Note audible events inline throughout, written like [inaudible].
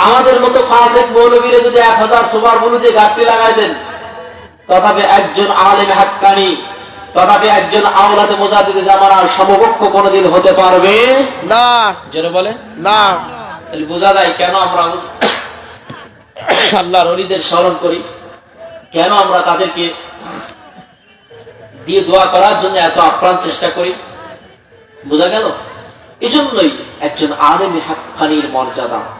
আমাদের মতো ফাঁসেক মৌলবীরে যদি এক হাজার সুপার বলু দিয়ে গাছটি লাগাই দেন তথাপি একজন আলেম হাক্কানি তথাপি একজন আওলাদে মোজাদিদ জামানার সমকক্ষ কোনোদিন হতে পারবে? না। যেটা বলে না। তাহলে বোঝা যায় কেন আমরা আল্লাহর অলিদের স্মরণ করি। কেন আমরা তাদেরকে দিয়ে দোয়া করার জন্য এত আপ্রাণ চেষ্টা করি? বোঝা গেল? এই জন্যই একজন আলেম হাক্কানির মর্যাদা।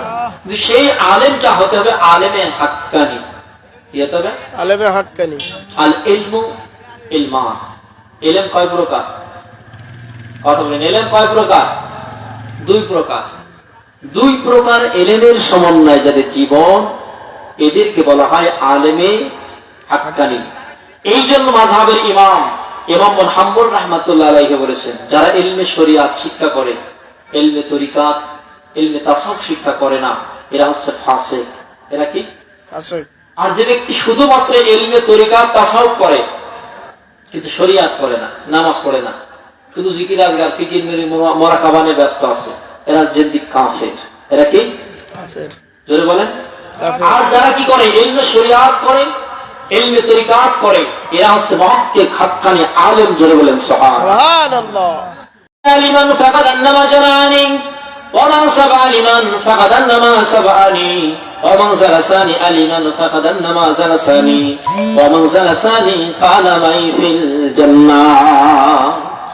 কিন্তু সেই আলেমটা হতে হবে আলেমে হাক্কানি। কি হতে হবে? আলেমে হাক্কানি। আল ইলমু। ইলমা এলেম কয় প্রকার? কথা বলেন এলেম কয় প্রকার? দুই প্রকার। দুই প্রকার এলেমের সমন্বয় যাদের জীবন এদেরকে বলা হয় আলেমে হাক্কানি। এই জন্য মাঝহাবের ইমাম ইমাম হাম্বুল রহমাতুল্লাহ আলাইহি বলেছেন যারা এলমে শরিয়াত শিক্ষা করে এলমে তরিকাত এলমে তাসাউফ শিক্ষা করে না। এরা হচ্ছে ফাসিক। এরা কি? আর যে ব্যক্তি শুধুমাত্র এলমে তরিকা তাসাউফ করে কিন্তু শরিয়াত করে না নামাজ পড়ে না শুধু জিকির আজগার ফিকির মেরে মরা কাবানে ব্যস্ত আছে এরা জেদ্দিক কাফের। এরা কি? জোরে বলেন। আর যারা কি করে? এলমে শরিয়াত করে এলমে তরিকাত করে এরা হচ্ছে মহক্কে খাক্কানি আলেম জোরে বলেন সহায় সুবহানাল্লাহ। لمن فقد النما جناني ومن سبع لمن فقد النما سبعني ومن زلساني لمن فقد النما زلساني ومن زلساني قال معي في الجنة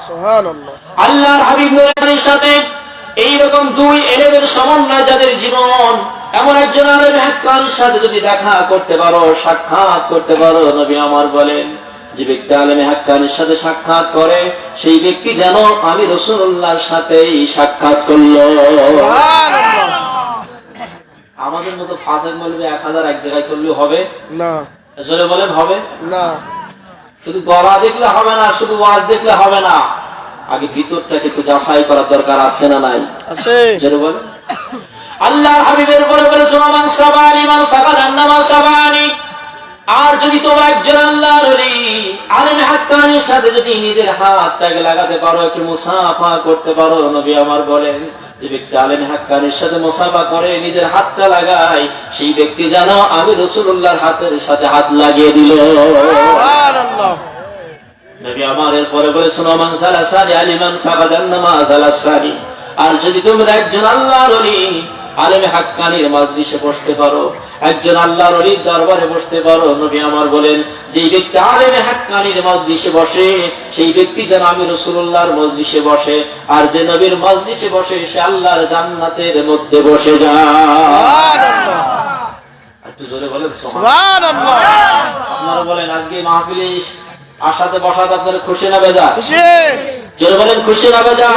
সুবহানাল্লাহ আল্লাহর হাবিব নূরের সাথে এইরকম দুই এলেমের সমন্বয় যাদের জীবন এমন একজন আলেম হাক্কানির সাথে যদি দেখা করতে পারো সাক্ষাৎ করতে পারো নবী আমার বলেন যে ব্যক্তি আলেমে হাক্কানির সাথে সাক্ষাৎ করে সেই ব্যক্তি যেন আমি রসুল্লাহর সাথেই সাক্ষাৎ করল। আমাদের মতো ফাঁসের মলবে এক হাজার এক জায়গায় করলেও হবে? না। জোরে বলেন হবে? না। শুধু গলা দেখলে হবে না শুধু ওয়াজ দেখলে হবে না। আগে ভিতরটাকে একটু যাচাই করার দরকার আছে না নাই? আছে। জোরে বলেন। আল্লাহর হাবিবের উপরে বলে শোনো মান সাবানি মান ফাকাদ আন্নামা সাবানি। আর যদি তোমরা একজন আল্লাহর ওলি আলেম হাক্কানির সাথে যদি নিজের হাতটাকে লাগাতে পারো একটু মুসাফা করতে পারো নবী আমার বলেন যে ব্যক্তি আলেম হাক্কানির সাথে মুসাফা করে নিজের হাতটা লাগায় সেই ব্যক্তি যেন আমি রসুল্লাহর হাতের সাথে হাত লাগিয়ে দিল। নবী আমার এরপরে বলে শোনো মান সালাসানি আলিমান ফাকাদান নামাজ আলাসানি আর যদি তোমরা একজন আল্লাহর ওলি আলেমে হাক্কানির মাজলিসে বসতে পারো। একজন আল্লাহর ওলির দরবারে বসতে পারো। নবী আমার বলেন যে ব্যক্তি আলেমে হাক্কানির মাজলিসে বসে সেই ব্যক্তি যেন আমি রসুল্লাহর মজলিসে বসে আর যে নবীর মজলিসে বসে সে আল্লাহর জান্নাতের মধ্যে বসে যায়। একটু জোরে বলেন আপনারা বলেন আজকে মাহফিলে আসাতে বসাতে আপনার খুশি না বেজা খুশি। জোরে বলেন খুশি না বেজা।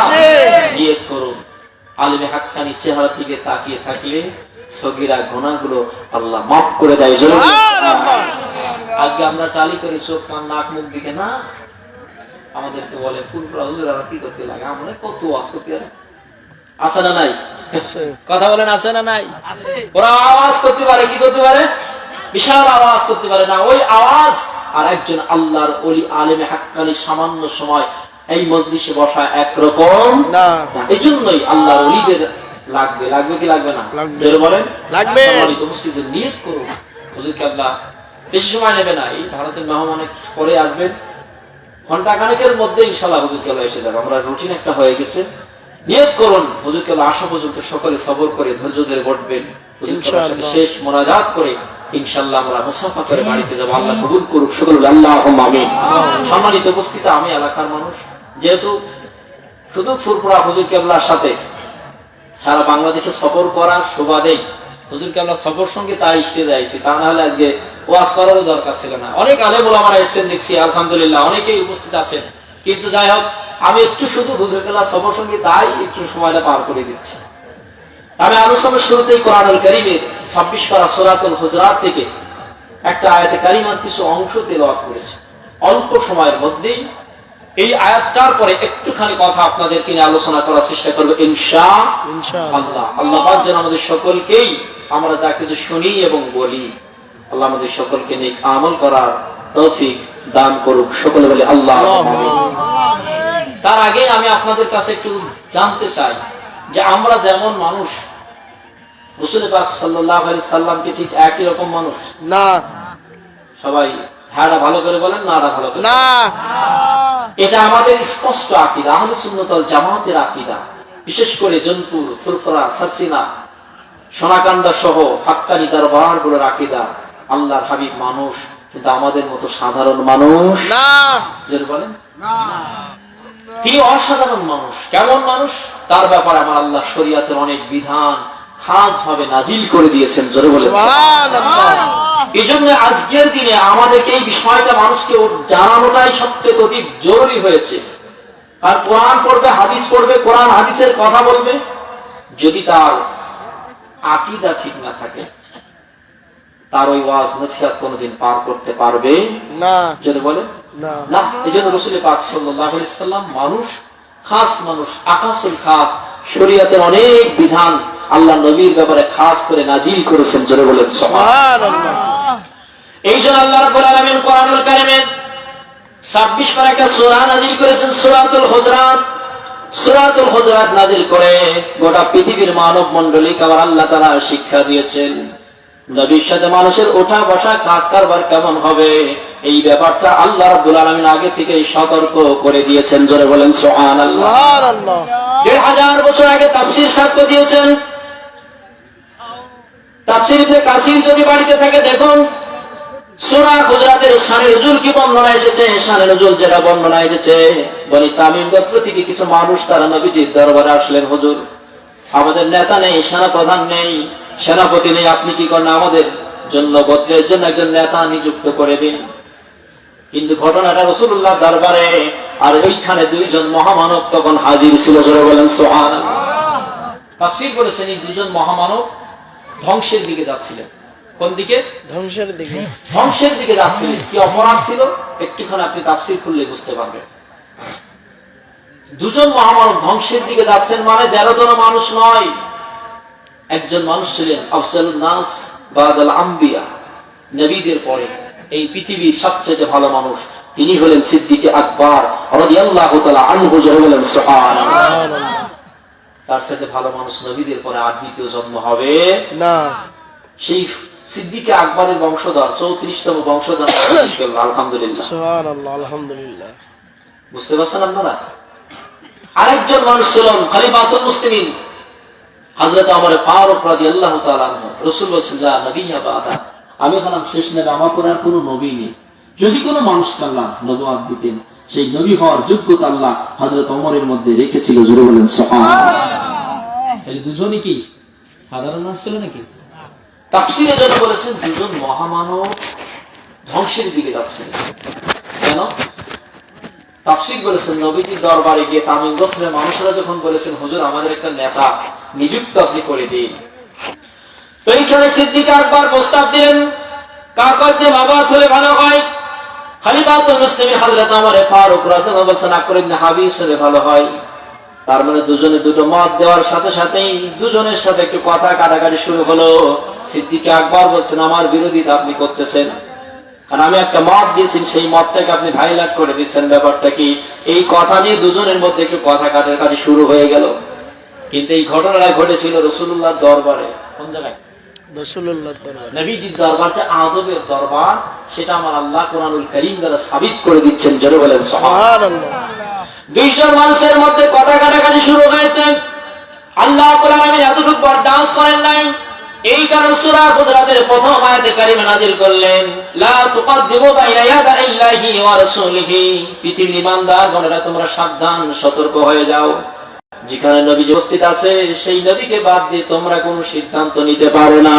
নিয়ত করুন। আলিমে হাক্কানি চেহারা থেকে তাকিয়ে থাকলে সগিরা গুনাহগুলো আল্লাহ মাফ করে দেয় আজকে আমরা টালি করি চোখ কান নাক মুখ দিকে না আমাদেরকে বলে ফুলপুরা হুজুর আর কি করতে লাগে? আমরা কত ওয়াজ করতে পারে। আছে না নাই? কথা বলেন আছে না নাই? ওরা আওয়াজ করতে পারে কি করতে পারে? বিশাল আওয়াজ করতে পারে না। ওই আওয়াজ আর একজন আল্লাহর অলি আলেমে হাক্কানি সামান্য সময় এই মজলিসে বসা একরকম না। এই জন্যই আল্লাহর অলিদের লাগবে। লাগবে কি লাগবে না? বলেন। লাগবে। উপস্থিতি নিয়ত করুন। হুজুর আল্লাহ বেশি সময় নেবে না? এই ভারতের মেহমান পরে আসবেন। ঘণ্টা খানেকের মধ্যে ইনশাল্লাহ হুজুর এসে যাবে। আমরা রুটিন একটা হয়ে গেছে। নিয়ত করুন। হুজুর আসা পর্যন্ত সকলে সবর করে ধৈর্য ধরে ইনশাআল্লাহ। শেষ মোনাজাত করে ইনশাল্লাহ আমরা মুসাফা করে বাড়িতে যাব। আল্লাহ কবুল করুক। সকল আল্লাহ আমিন। সম্মানিত উপস্থিত আমি এলাকার মানুষ। যেহেতু শুধু ফুরপুরা হুজুর কেবলার সাথে সারা বাংলাদেশে সফর করার সুবাদে হুজুর কেবলা সফর সঙ্গে তাই স্টেজে আইছি তা না হলে আজকে ওয়াজ করারও দরকার ছিল না। অনেক আলেম ওলামারা এসছেন দেখছি, আলহামদুলিল্লাহ, অনেকেই উপস্থিত আছেন। কিন্তু যাই হোক, আমি একটু শুধু হুজুর কেবলা সফর সঙ্গে তাই একটু সময়টা পার করে দিচ্ছি। আমি আলোচনার শুরুতেই কোরআনুল করিমের ছাব্বিশ পারা সোরাতুল হুজরাত থেকে একটা আয়াতে কারিমার কিছু অংশ তেলাওয়াত করেছে। অল্প সময়ের মধ্যেই এই আয়াতটার পরে একটুখানি কথা আপনাদেরকে নিয়ে আলোচনা করার চেষ্টা করব ইনশা আল্লাহ। আল্লাহ যেন আমাদের সকলকেই আমরা যা কিছু শুনি এবং বলি আল্লাহ আমাদের সকলকে নিক আমল করার তৌফিক দান করুক। সকলে বলে আল্লাহ। তার আগে আমি আপনাদের কাছে একটু জানতে চাই যে আমরা যেমন মানুষ রসুল পাক সাল্লাহ সাল্লামকে ঠিক একই রকম মানুষ? না। সবাই হ্যাঁটা ভালো করে বলেন নাটা ভালো করে না। এটা আমাদের স্পষ্ট আকিদা আহলে সুন্নতল জামাতের আকিদা। বিশেষ করে জনপুর ফুরফুরা সাসিনা সোনাকান্দা সহ হাক্কানি দরবারগুলোর আকিদা আল্লাহর হাবিব মানুষ কিন্তু আমাদের মতো সাধারণ মানুষ। না। বলেন? তিনি অসাধারণ মানুষ। কেমন মানুষ? তার ব্যাপারে আমার আল্লাহ শরিয়াতের অনেক বিধান খাস ভাবে নাজিল করে দিয়েছেন জোরে বলেছেন এই জন্য আজকের দিনে আমাদেরকে এই বিষয়টা মানুষকে জানানোটাই সবচেয়ে অধিক জরুরি হয়েছে। আর কোরআন পড়বে হাদিস পড়বে কোরআন হাদিসের কথা বলবে যদি তার আকিদা ঠিক না থাকে তার ওই ওয়াজ নসিহাত কোনোদিন পার করতে পারবে না। যদি বলে না। এই জন্য রসুল পাক আলাইহি সাল্লাম মানুষ খাস মানুষ আকাশুল খাস শরীয়তের অনেক বিধান আল্লাহ নবীর ব্যাপারে খাস করে নাজিল করেছেন জোরে বলেন এই জন্য আল্লাহ আলামিন কোরআনুল কারীমে 26 পারা একটা সূরা নাযিল করেছেন সূরাতুল হুজরাত। সূরাতুল হুজরাত নাযিল করে গোটা পৃথিবীর মানব মণ্ডলীকে আবার আল্লাহ তাআলা শিক্ষা দিয়েছেন। নবীর সাথে মানুষের ওঠা বসা কাজ কারবার কেমন হবে? এই ব্যাপারটা আল্লাহ রাব্বুল আলামিন আগে থেকে সতর্ক করে দিয়েছেন জোরে বলেন সুবহানাল্লাহ। সুবহানাল্লাহ। দেড় হাজার বছর আগে তাফসির সাক্ষ্য দিয়েছেন আমাদের নেতা নেই সেনা প্রধান নেই। সেনাপতি নেই, আপনি কি করেন? আমাদের জন্য, গোত্রের জন্য একজন নেতা নিযুক্ত করে দিন। কিন্তু ঘটনাটা রসুল্লাহ দরবারে, আর ওইখানে দুইজন মহামানব তখন হাজির ছিল বলেন সোহান তাফসির বলেছেন, এই দুজন মহামানব ধ্বংসের দিকে যাচ্ছিলেন। কোন দিকে? ধ্বংসের দিকে। ধ্বংসের দিকে যাচ্ছিলেন। কি অপরাধ ছিল? একটুখানি আপনি তাফসির খুললে বুঝতে পারবেন। দুজন মহামানব ধ্বংসের দিকে যাচ্ছেন মানে যারা জন মানুষ নয়। একজন মানুষ ছিলেন আফজাল নাস বাদাল আম্বিয়া নবীদের পরে। এই পৃথিবীর সবচেয়ে ভালো মানুষ। তিনি হলেন সিদ্দিকে আকবর রাদিয়াল্লাহু তাআলা আনহু সুবহানাল্লাহ সুবহানাল্লাহ। তার সাথে ভালো মানুষ নবীদের পরে আর দ্বিতীয় জন্ম হবে? না। সেই সিদ্দিকে আকবরের বংশধর চৌত্রিশতম বংশধর আলহামদুলিল্লাহ। আলহামদুলিল্লাহ। বুঝতে পারছেন আপনারা? আরেকজন মানুষ ছিলেন খালিফাতুল মুসলিমিন হযরত আমার ফারুক রাদিয়াল্লাহু তাআলা রাসূল বলেছেন যা নবী বাদা আমি হলাম শেষ নবী আমার পরে আর কোনো নবী নেই। যদি কোনো মানুষ আল্লাহ নবুয়াত দিতেন সেই নবী হওয়ার যোগ্যতা আল্লাহ হযরত ওমরের মধ্যে রেখেছিল জুড়ে বলেন সুবহানাল্লাহ। দুজনই কি? সাধারণ মানুষ ছিল নাকি? তাফসিরে জন্য বলেছেন দুজন মহামানব ধ্বংসের দিকে যাচ্ছেন। কেন? তাফসির বলেছেন নবীজির দরবারে গিয়ে তামিম গোত্রের মানুষরা যখন বলেছেন হুজুর আমাদের একটা নেতা নিযুক্ত আপনি করে দিন। তো এইখানে সিদ্দিক আকবর প্রস্তাব দিলেন কাকর যে বাবা হলে ভালো হয়। তার মানে দুজনে দুটো মত দেওয়ার সাথে সাথেই দুজনের সাথে একটু কথা কাটাকাটি শুরু হলো। আকবর বলছেন, আমার বিরোধিতা আপনি করতেছেন। কারণ আমি একটা মত দিয়েছি, সেই মতটাকে আপনি ভাইলাট করে দিচ্ছেন। ব্যাপারটা কি? এই কথা নিয়ে দুজনের মধ্যে একটু কথা কাটাকাটি শুরু হয়ে গেল। কিন্তু এই ঘটনাটা ঘটেছিল রসুল্লাহ দরবারে। কোন জায়গায়? নবীজির দরবার যে আদবের দরবার সেটা আমার আল্লাহ কোরআনুল করিম দ্বারা সাবিত করে দিচ্ছেন জোরে বলেন সুবহানাল্লাহ। সুবহানাল্লাহ। দুইজন মানুষের মধ্যে কথা কাটাকাটি শুরু হয়েছে। আল্লাহ কোরআন আমি এতটুকু বরদাস্ত করেন নাই। এই কারণে সূরা হুজরাতের প্রথম আয়াতে কারিমে নাযিল করলেন লা তুকদ্দিমু বাইনা ইয়াদাইল্লাহি ওয়া রাসূলিহি। পৃথিবীর তোমরা সাবধান সতর্ক হয়ে যাও। যেখানে নবী উপস্থিত আছে সেই নবীকে বাদ দিয়ে তোমরা কোনো সিদ্ধান্ত নিতে পারো না।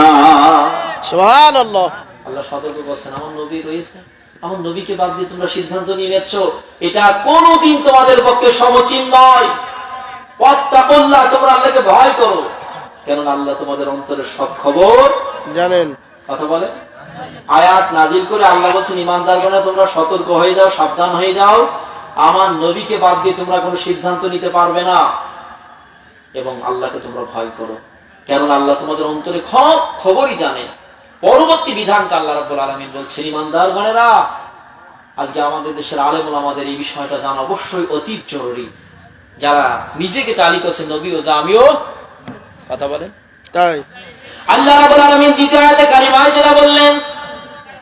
আল্লাহ সতর্ক করছেন আমার নবী রয়েছে। আমার নবীকে বাদ দিয়ে তোমরা সিদ্ধান্ত নিয়ে নিচ্ছ এটা কোনোদিন তোমাদের পক্ষে সমচীন নয়। পথটা করলা তোমরা আল্লাহকে ভয় করো। কেননা আল্লাহ তোমাদের অন্তরের সব খবর জানেন। কথা বলে। আয়াত নাজিল করে আল্লাহ বলছেন ইমানদারগণা তোমরা সতর্ক হয়ে যাও সাবধান হয়ে যাও। আমার নবীকে বাদ দিয়ে তোমরা কোনো সিদ্ধান্ত নিতে পারবে না। এবং আল্লাহকে তোমরা ভয় করো। কেননা আল্লাহ তোমাদের অন্তরে সব খবরই জানে। পরবর্তী বিধানটা আল্লাহ রাব্বুল আলামিন বলছেন ইমানদারগণেরা আজকে আমাদের দেশের আলেমুল আমাদের এই বিষয়টা জানা অবশ্যই অতি জরুরি। যারা নিজেকে টালি করছে নবী ও যা আমিও কথা বলেন? তাই। আল্লাহ রাব্বুল আলামিন দ্বিতীয় আয়াতে কারিমায় যেটা বললেন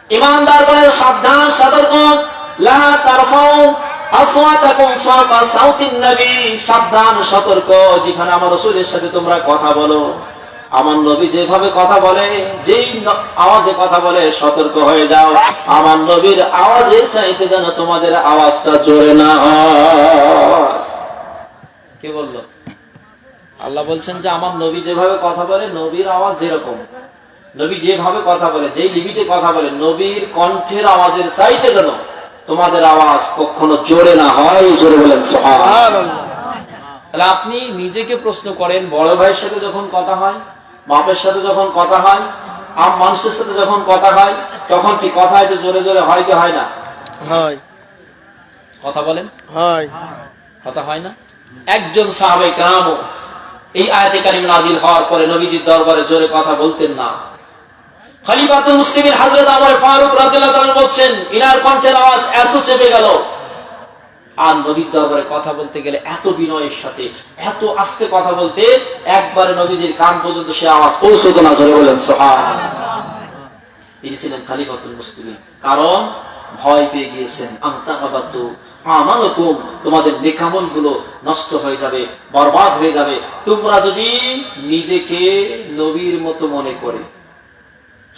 ইমানদার বলে সাবধান সতর্ক লা তারফাউ চাইতে যেন তোমাদের আওয়াজটা জোরে না কে বলল? আল্লাহ বলছেন যে, আমার নবী যেভাবে কথা বলে, নবীর আওয়াজ যেরকম। নবী যেভাবে কথা বলে, যেই লিমিটে কথা বলে, নবীর কণ্ঠের আওয়াজের চাইতে যেন তোমাদের আওয়াজ কখনো জোরে না হয় জোরে বলেন। তাহলে আপনি নিজেকে প্রশ্ন করেন বড় ভাইয়ের সাথে যখন কথা হয় বাপের সাথে যখন কথা হয় আম মানুষের সাথে যখন কথা হয় তখন কি কথা একটু জোরে জোরে হয় কি হয় না? হয়। কথা বলেন। হয়। কথা হয় না? একজন সাহাবে কামও এই আয়াতে কারিম নাজিল হওয়ার পরে নবীজির দরবারে জোরে কথা বলতেন না। খলিফাতুল মুসলিমের ফারুক রাদিয়াল্লাহু বলছেন, ইনার কণ্ঠের আওয়াজ এত চেপে গেল। আর নবীর দরবারে কথা বলতে গেলে এত বিনয়ের সাথে, এত আস্তে কথা বলতে একবারে নবীজির কান পর্যন্ত সে আওয়াজ পৌঁছতো না বলেন তিনি ছিলেন খালিফাতুল কারণ ভয় পেয়ে গিয়েছেন আন্তাহাবাতু আমালকুম তোমাদের নেকামলগুলো নষ্ট হয়ে যাবে, বরবাদ হয়ে যাবে। তোমরা যদি নিজেকে নবীর মতো মনে করে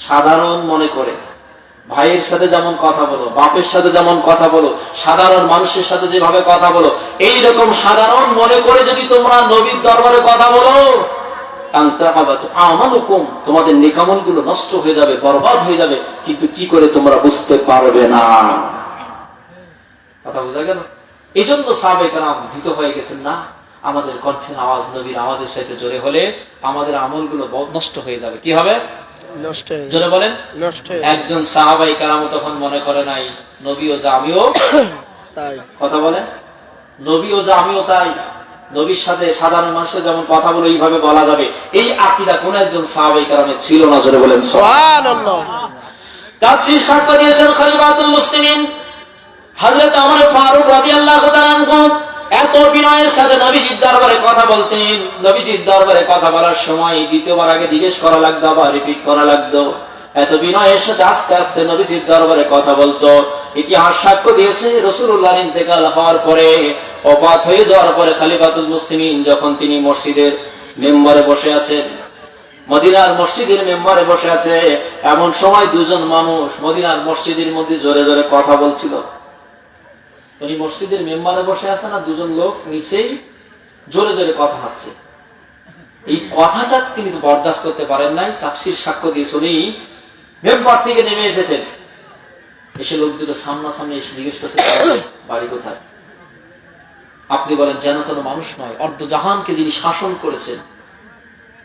সাধারণ মনে করে। ভাইয়ের সাথে যেমন কথা বলো, বাপের সাথে যেমন কথা বলো, সাধারণ মানুষের সাথে যেভাবে কথা বলো এই রকম সাধারণ মনে করে যদি তোমরা নবীর দরবারে কথা বলো তোমাদের নিকামলগুলো নষ্ট হয়ে যাবে, বরবাদ হয়ে যাবে, কিন্তু কি করে তোমরা বুঝতে পারবে না? কথা বোঝা গেল? এই জন্য সাবেকরাম ভীত হয়ে গেছেন না? আমাদের কণ্ঠের আওয়াজ নবীর আওয়াজের সাথে জোরে হলে আমাদের আমলগুলো নষ্ট হয়ে যাবে। কি হবে? নষ্ট জোরে বলেন। নষ্ট একজন সাহাবাই কারাম তখন মনে করে নাই নবীও যা আমিও [coughs] তাই। কথা বলেন। নবীও যা আমিও তাই। নবীর সাথে সাধারণ মানুষের যেমন কথা বলে এইভাবে বলা যাবে এই আকিদা কোন একজন সাহাবাই কারামে ছিল না জোরে বলেন। সব সুবহানাল্লাহ তাফসীর সাক্ষ্য দিয়েছেন খলিফাতুল মুসলিমিন হযরত ওমর ফারুক রাদিয়াল্লাহু তাআলা আনহু। এত বিনয়ের সাথে নবীজির দরবারে কথা বলতেন। নবীজির দরবারে কথা বলার সময় দ্বিতীয়বার আগে জিজ্ঞেস করা লাগতো, আবার রিপিট করা লাগতো। এত বিনয়ের সাথে আস্তে আস্তে নবীজির দরবারে কথা বলতো। ইতিহাস সাক্ষ্য দিয়েছে রসুল্লাহ ইন্তেকাল হওয়ার পরে অপাত হয়ে যাওয়ার পরে খালিফাতুল মুসলিমিন যখন তিনি মসজিদের মেম্বারে বসে আছেন, মদিনার মসজিদের মেম্বারে বসে আছে, এমন সময় দুজন মানুষ মদিনার মসজিদের মধ্যে জোরে জোরে কথা বলছিল। উনি মসজিদের মেম্বারে বসে আছে না, দুজন লোক নিচেই জোরে জোরে কথা হচ্ছে। এই কথাটা তিনি বরদাস্ত করতে পারেন নাই তাপসির সাক্ষ্য দিয়েছে উনি। মেম্বার থেকে নেমে এসেছেন। এসে লোক দুটো সামনাসামনি এসে জিজ্ঞেস করছে "তোমাদের বাড়ি কোথায়? আপনি বলেন, যেন তেন মানুষ নয় অর্ধ জাহানকে যিনি শাসন করেছেন,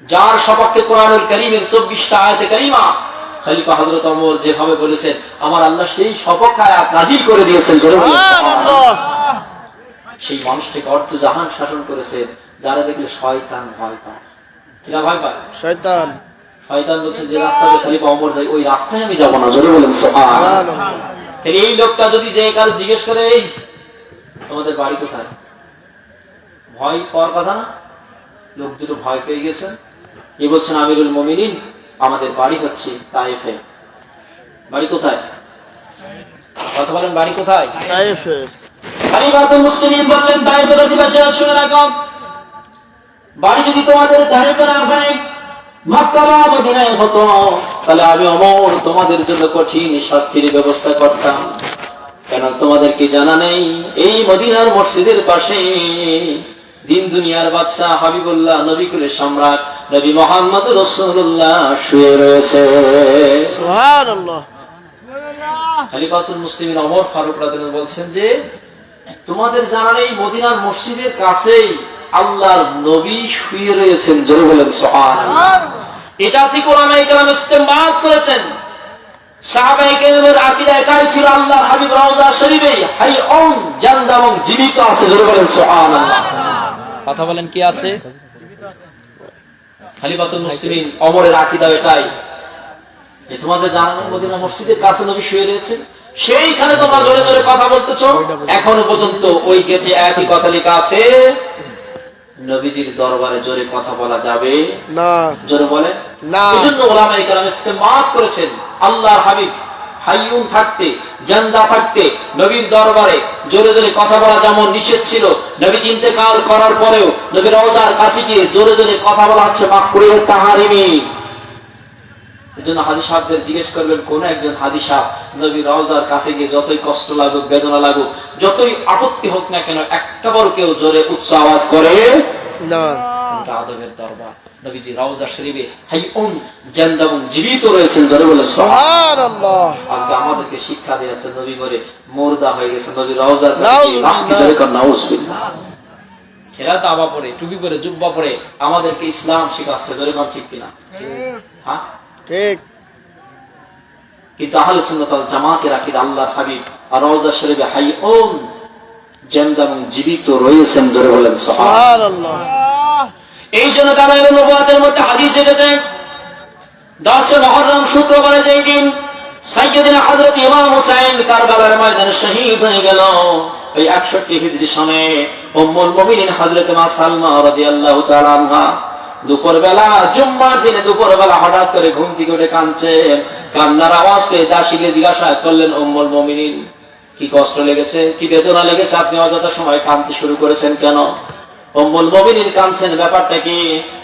যার সপক্ষে কোরআনুল করিমের চব্বিশটা আয়াতে করিমা খলিফা হজরত অমর যেভাবে বলেছেন আমার আল্লাহ সেই সপক্ষে আয়াত নাজিল করে দিয়েছেন সেই মানুষটাকে অর্ধ জাহান শাসন করেছেন যারা দেখলে শয়তান ভয় পায়। কিনা ভয় পায়? শয়তান। শয়তান বলছে যে রাস্তাতে খলিফা অমর যায় ওই রাস্তায় আমি যাব না জোরে বলেন এই লোকটা যদি যে কারও জিজ্ঞেস করে এই তোমাদের বাড়ি কোথায়? ভয় পাওয়ার কথা না। লোক দুটো ভয় পেয়ে গেছেন এ বলছেন আমিরুল মমিনিন আমাদের বাড়ি হচ্ছে তাইফে বাড়ি কোথায়? কথা বলেন বাড়ি কোথায়? তাইফে খালিফাতুল মুসলিমিন বললেন তাইফের অধিবাসীরা শুনে রাখো বাড়ি যদি তোমাদের তাইফে না হয় মক্কা বা মদিনায় হতো তাহলে আমি অমর তোমাদের জন্য কঠিন শাস্তির ব্যবস্থা করতাম। কেন তোমাদের কি জানা নেই? এই মদিনার মসজিদের পাশে দিন দুনিয়ার বাদশাহ হাবিবুল্লাহ নবীকুলের সম্রাট নবী মোহাম্মদ রসুল্লাহ শুয়ে রয়েছে। খালিফাতুল মুসলিমিন অমর ফারুক রাদিয়াল্লাহু বলছেন যে তোমাদের জানা নেই মদিনার মসজিদের কাছেই আল্লাহর নবী শুয়ে রয়েছেন জোরে বলেন সোহান এটা থেকে করেছেন। আকীদা এটাই ছিল আল্লাহর হাবিব রওজা শরীফে হাই অন জীবিত আছে জোরে বলেন সুবহানাল্লাহ। কথা বলেন কি আছে? খালিফাতুল মুসলিমিন অমরের আকীদা এটাই। যে তোমাদের জানানো মদিনা মসজিদের কাছে নবী শুয়ে রয়েছেন সেইখানে তোমরা জোরে জোরে কথা বলতেছো। এখনও পর্যন্ত ওই গেটে একই কথা লেখা আছে নবীজির দরবারে জোরে কথা বলা যাবে। না। জোরে বলেন। না। এজন্য ইস্তেমাদ করেছেন আল্লাহর হাবিব। হাইয়ুন থাকতে জান্দা থাকতে নবীর দরবারে জোরে জোরে কথা বলা যেমন নিষেধ ছিল নবী ইন্তেকাল করার পরেও নবীর রওজার কাছে গিয়ে জোরে জোরে কথা বলা হচ্ছে মাকরুহ তাহারিমি। এজন্য হাজি সাহেবদের জিজ্ঞেস করবেন কোন একজন হাজি সাহেব নবী রওজার কাছে গিয়ে যতই কষ্ট লাগুক বেদনা লাগুক যতই আপত্তি হোক না কেন একটা বড় কেউ জোরে উচ্চ আওয়াজ করে না। আদবের দরবার। নবীজি রওজা শরীফে হাইউন জান্দ এবং জীবিত রয়েছেন জোরে বলেন সুবহানাল্লাহ। আজকে আমাদেরকে শিক্ষা দিয়েছে নবী মুর্দা হয়ে গেছে নবী জোরে কর নাউজুবিল্লাহ এরা আবা পরে টুপি পরে জুব্বা পরে আমাদেরকে ইসলাম শিখাচ্ছে জোরে কর ঠিক কিনা? হ্যাঁ? ঠিক। কিন্তু আহলে সুন্নাত ওয়াল জামাতের আকীদা আল্লাহর হাবিব আর রওজা শরীফে হাইউন জান্দ এবং জীবিত রয়েছেন জোরে বলেন সুবহানাল্লাহ। এই জন্য এলো মধ্যে হাদিস এসেছে, দশে মহরম শুক্রবারে যেই দিন সাইয়্যিদিনা হযরত ইমাম হুসাইন কারবালার ময়দানে শহীদ হয়ে গেল। ওই 61 হিজরি সনে মা সালমা জুম্মার দিনে দুপুর বেলা হঠাৎ করে ঘুম থেকে উঠে কাঁদছেন কান্নার আওয়াজ পেয়ে দাসীকে জিজ্ঞাসা করলেন, উম্মুল মুমিনিন, কি কষ্ট লেগেছে, কি বেদনা লেগেছে? আপনি অযথা সময় কাঁদতে শুরু করেছেন কেন? ব্যাপারটা কি?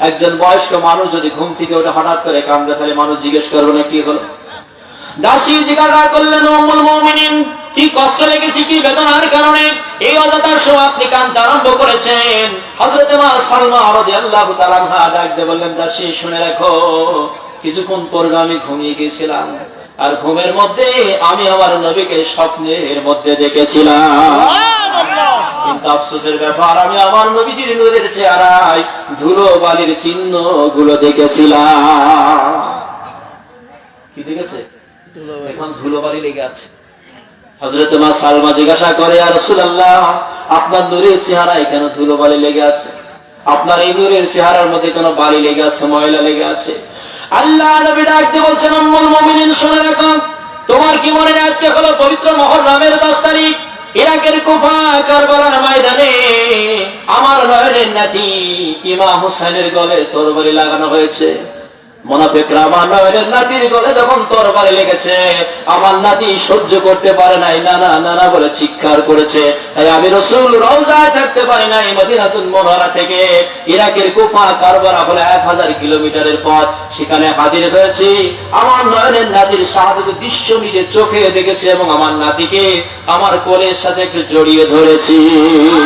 একজন বয়স্ক মানুষ যদি ঘুম থেকে ওঠে, হঠাৎ করে তাহলে মানুষ জিজ্ঞেস না কি হলো? দাসী জিজ্ঞাসা করলেন কি কষ্ট লেগেছে, কি বেদনার কারণে? এই সময় আপনি কান্দতে আরম্ভ করেছেন। মা সালমা বললেন, দাসী শুনে রাখো, কিছুক্ষণ পূর্বে আমি ঘুমিয়ে গেছিলাম। আর ঘুমের মধ্যে আমি আমার নবীকে স্বপ্নের মধ্যে দেখেছিলাম। কিন্তু আফসোসের ব্যাপার আমি আমার নবীজির নূরের চেহারায় ধুলো বালির চিহ্নগুলো দেখেছিলাম। কি দেখেছে? এখন ধুলো বালি লেগে আছে। হজরত মা সালমা জিজ্ঞাসা করে আর রাসূলুল্লাহ আপনার নূরের চেহারায় কেন ধুলো বালি লেগে আছে? আপনার এই নূরের চেহারার মধ্যে কেন বালি লেগে আছে ময়লা লেগে আছে? আল্লাহ নবী ডাকতে বলছেন মুমিনিন শুনে তোমার কি মনে আজকে হলো পবিত্র মহররমের 10 তারিখ? ইরাকের কুফা কারবালার ময়দানে আমার নয়নের নাতি ইমাম হুসাইনের গলে তরবারি লাগানো হয়েছে। মোনাফেকরা আমার নয়নের নাতির গলে যখন তরবারি লেগেছে আমার নাতি সহ্য করতে পারে নাই নানা নানা বলে চিৎকার করেছে। তাই আমি রসুল রওজায় থাকতে পারি নাই মদিনাতুল মোনারা থেকে। ইরাকের কুফা কারবারা হলো এক হাজার কিলোমিটারের পথ। সেখানে হাজির হয়েছি। আমার নয়নের নাতির শাহাদত দৃশ্য নিজের চোখে দেখেছি এবং আমার নাতিকে আমার কোলের সাথে একটু জড়িয়ে ধরেছি।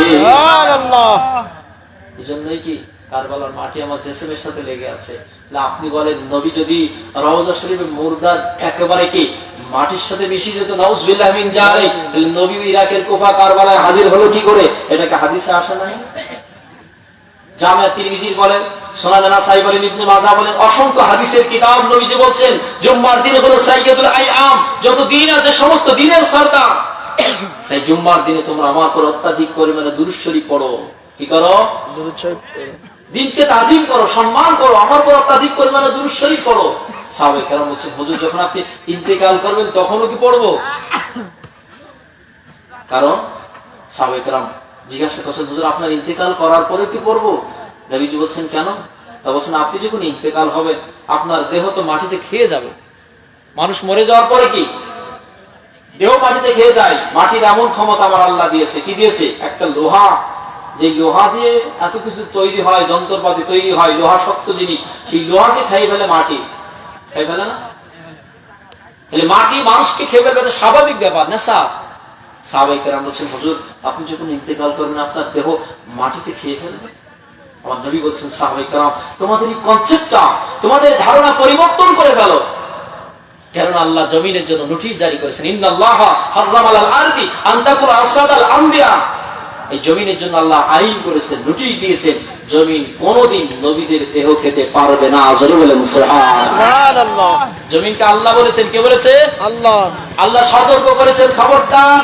সুবহানাল্লাহ। এই জন্যই কি কারবালার মাটি আমার জেসেমের সাথে লেগে আছে? আপনি বলেন, নবী যদি রওজা শরীফে মুর্দার একেবারে কি মাটির সাথে মিশে যেত? নাউজ বিল্লাহমিন যায় তাহলে নবী ইরাকের কোফা কারবালায় হাজির হলো কি করে? এটাকে হাদিসে আসে নাই? জুম্মার দিনে যত দিন আছে সমস্ত দিনের জুম্মার দিনে তোমরা আমার অত্যাধিক পরিমাণে দুরূদ পড়ো। কি করো। দিনকে তাজিম করো, সম্মান করো আমার পর অত্যাধিক পরিমাণে শরীফ পড়ো। সাহাবে কেরাম বলছেন, হুজুর, যখন আপনি ইন্তেকাল করবেন, তখনও কি পড়ব? কারণ সাহাবে কেরাম জিজ্ঞাসা করছেন, হুজুর, আপনার ইন্তেকাল করার পরে কি পড়ব? নবীজি বলছেন, কেন? তা বলছেন, আপনি যখন ইন্তেকাল হবে আপনার দেহ তো মাটিতে খেয়ে যাবে। মানুষ মরে যাওয়ার পরে কি? দেহ মাটিতে খেয়ে যায়। মাটির এমন ক্ষমতা আমার আল্লাহ দিয়েছে। কি দিয়েছে? একটা লোহা যে লোহা দিয়ে এত কিছু তৈরি হয়, যন্ত্রপাতি তৈরি হয়, লোহা শক্ত জিনিস সেই লোহাকে খাই ফেলে মাটি। খাই ফেলে না? মাটি মানুষকে খেয়ে ফেলবে স্বাভাবিক ব্যাপার বলছেন আপনি যখন ইন্তেকাল করবেন, আপনার দেহ মাটিতে খেয়ে ফেলবে? আমার নবী বলছেন তোমাদের এই কনসেপ্টটা তোমাদের ধারণা পরিবর্তন করে ফেলো। আল্লাহ জমিনের জন্য নোটিশ জারি করেছেন, ইন্নাল্লাহ হাররাম আলাল আরদি আন তাকুল আসাদ আল আমবিয়া। এই জমিনের জন্য আল্লাহ আইন করেছেন নোটিশ দিয়েছেন জমিন কোনোদিন নবীদের দেহ খেতে পারবে না। জোরে বলেন জমিনকে আল্লাহ বলেছেন কে বলেছে? আল্লাহ। আল্লাহ সতর্ক করেছেন খবরদার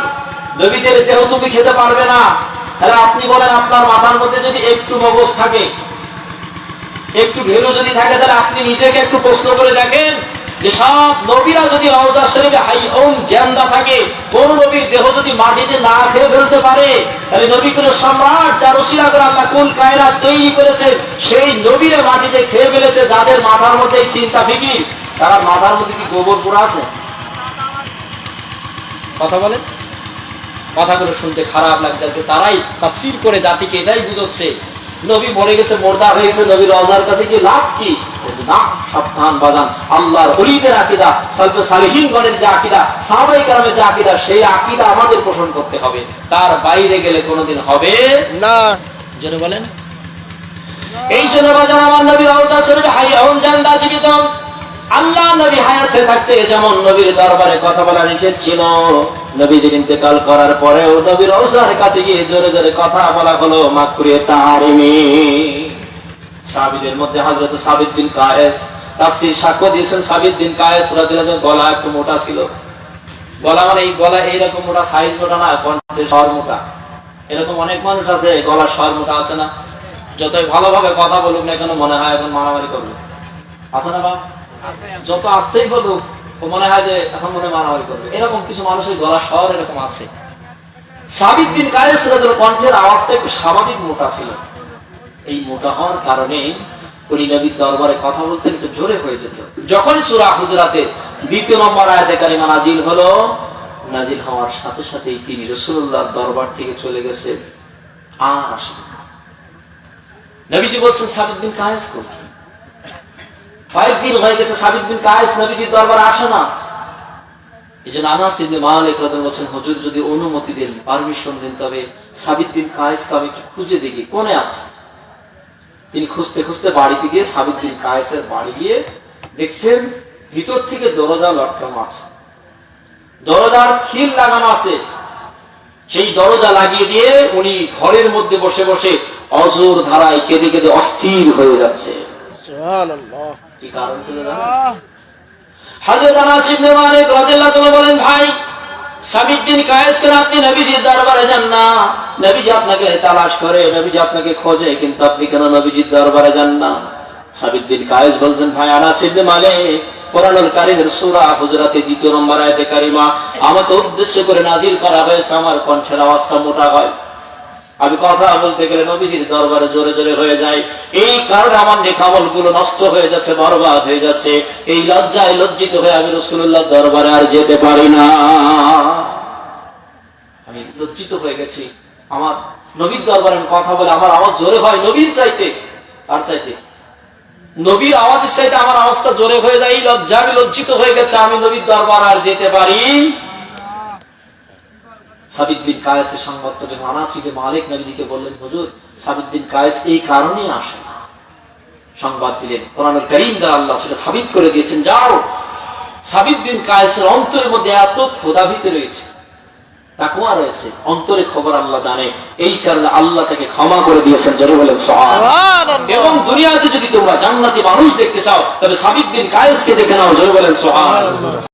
নবীদের দেহ তুমি খেতে পারবে না। তাহলে আপনি বলেন আপনার মাথার মধ্যে যদি একটু মগজ থাকে একটু ভেলু যদি থাকে তাহলে আপনি নিজেকে একটু প্রশ্ন করে দেখেন। যে সব নবীরা যদি রওজা শরীফে হাই ওম জ্যান্দা থাকে, কোন নবীর দেহ যদি মাটিতে না খেয়ে ফেলতে পারে, তাহলে নবী কোন সম্রাট, যার রসিলা করে আল্লাহ কুল কায়রা তৈরি করেছে, সেই নবীরে মাটিতে খেয়ে ফেলেছে, যাদের মাথার মধ্যে এই চিন্তা ফিকির তারা মাথার মধ্যে কি গোবর পোড়া আছে? কথা বলে কথাগুলো শুনতে খারাপ লাগছে তারাই তাফসীর করে জাতিকে এটাই বুঝাচ্ছে। নবী মরে গেছে, মোর্দা হয়েছে নবীর রওজার কাছে কি লাভ কি? কিন্তু না সাবধান বাদান আল্লাহর হলিদের আকিদা সালফে সালেহীনগণের যে আকিদা সাহাবাই কালামের যে আকিদা সেই আকিদা আমাদের পোষণ করতে হবে। তার বাইরে গেলে কোনোদিন হবে না। জন্য বলেন। এই জন্য বাজার আমার নবী রওজা শরীফে হাই এখন জান্দা জীবিত। আল্লাহ নবী হায়াতে থাকতে যেমন নবীর দরবারে কথা বলা নিষেধ ছিল নবীজির ইন্তেকাল করার পরেও নবীর কাছে গিয়ে জোরে জোরে কথা বলা হলো মাকড়িয়ে তাহারিমি সাবিদের মধ্যে হযরত সাবিদ বিন কায়েস। তাফসীর সাক্ষ্য দিয়েছেন, সাবিদ বিন কায়েস রাদিয়াল্লাহু গলা একটু মোটা ছিল। গলা মানে এই গলা এইরকম মোটা সাইজ মোটা না, কণ্ঠের স্বর মোটা। এরকম অনেক মানুষ আছে গলার স্বর মোটা আছে না। যতই ভালোভাবে কথা বলুক না কেন, মনে হয় এখন মারামারি করবে। আছে না বা যত আসতেই বলুক মনে হয় যে এখন মনে মারামারি করবে। এরকম কিছু মানুষের গলার স্বর এরকম আছে। সাবিত দিন কায়েস কণ্ঠের আওয়াজটা একটু স্বাভাবিক মোটা ছিল। এই মোটা হওয়ার কারণে উনি নবীর দরবারে কথা বলতে একটু জোরে হয়ে যেত। সুরা হুজরাতে দ্বিতীয় নম্বর নাজিল হলো নাজিল হওয়ার সাথে তিনি রসুল্লাহ দরবার থেকে চলে গেছে আর আসেন নবীজি বলছেন সাবিদ বিন কোথায়? কয়েকদিন হয়ে গেছে সাবিদ বিন কায়েস নবীজির দরবারে আসে না। এই জন্য আনাস ইবনে মালিক বলছেন, হুজুর যদি অনুমতি দেন, পারমিশন দেন, তবে সাবিত বিন কায়েসকে আমি একটু খুঁজে দেখি, কোনে আছে? তিনি খুঁজতে খুঁজতে বাড়িতে গিয়ে সাবিত বিন কায়েসের বাড়ি গিয়ে দেখছেন ভিতর থেকে দরজা লটকানো আছে। দরজার খিল লাগানো আছে। সেই দরজা লাগিয়ে দিয়ে উনি ঘরের মধ্যে বসে বসে অজোর ধারায় কেঁদে কেঁদে অস্থির হয়ে যাচ্ছে। কি কারণ ছিল জানেন? হযরত আনাস ইবনে মালিক রাদিয়াল্লাহু তাআলা বলেন ভাই নবীজির দরবারে যান না। নবীজি আপনাকে তালাশ করে, নবীজি আপনাকে খোঁজে, কিন্তু আপনি কেন নবীজির দরবারে যান না? সাবিদ্দিন কায়েস বলছেন, ভাই ইবনে মালিক, কোরআনুল কারীমের সূরা হুজরাতে দ্বিতীয় নম্বর আয়তে কারিমা, আমাকে উদ্দেশ্য করে নাজিল করা হয়েছে, আমার কণ্ঠের আওয়াজটা মোটা হয়। আমি কথা বলতে গেলে নবীজির দরবারে জোরে জোরে হয়ে যায় এই কারণে আমার নেকামলগুলো নষ্ট হয়ে যাচ্ছে, বরবাদ হয়ে যাচ্ছে। এই লজ্জায় লজ্জিত হয়ে আমি রসুল্লাহ দরবারে আর যেতে পারি না। আমি লজ্জিত হয়ে গেছি। আমার নবীর দরবারে কথা বলে আমার আওয়াজ জোরে হয় নবীর চাইতে। আর চাইতে? নবীর আওয়াজের চাইতে আমার আওয়াজটা জোরে হয়ে যায়। এই লজ্জা, আমি লজ্জিত হয়ে গেছে, আমি নবীর দরবার আর যেতে পারি কায়েসের যখন মালিক নবীজিকে বললেন, হুজুর কায়েস এই আসে না। সংবাদ দিলেন। করিম দ্বারা আল্লাহ সেটা সাবিত করে দিয়েছেন। যাও কায়েসের অন্তরের মধ্যে এত রয়েছে, তাকুয়া রয়েছে, অন্তরে খবর আল্লাহ জানে। এই কারণে আল্লাহ তাকে ক্ষমা করে দিয়েছেন, জোরে বলেন এবং দুনিয়াতে যদি তোমরা জান্নাতি মানুষ দেখতে চাও, তবে সাবিক বিন কায়েসকে দেখে নাও, জোরে বলেন সোহান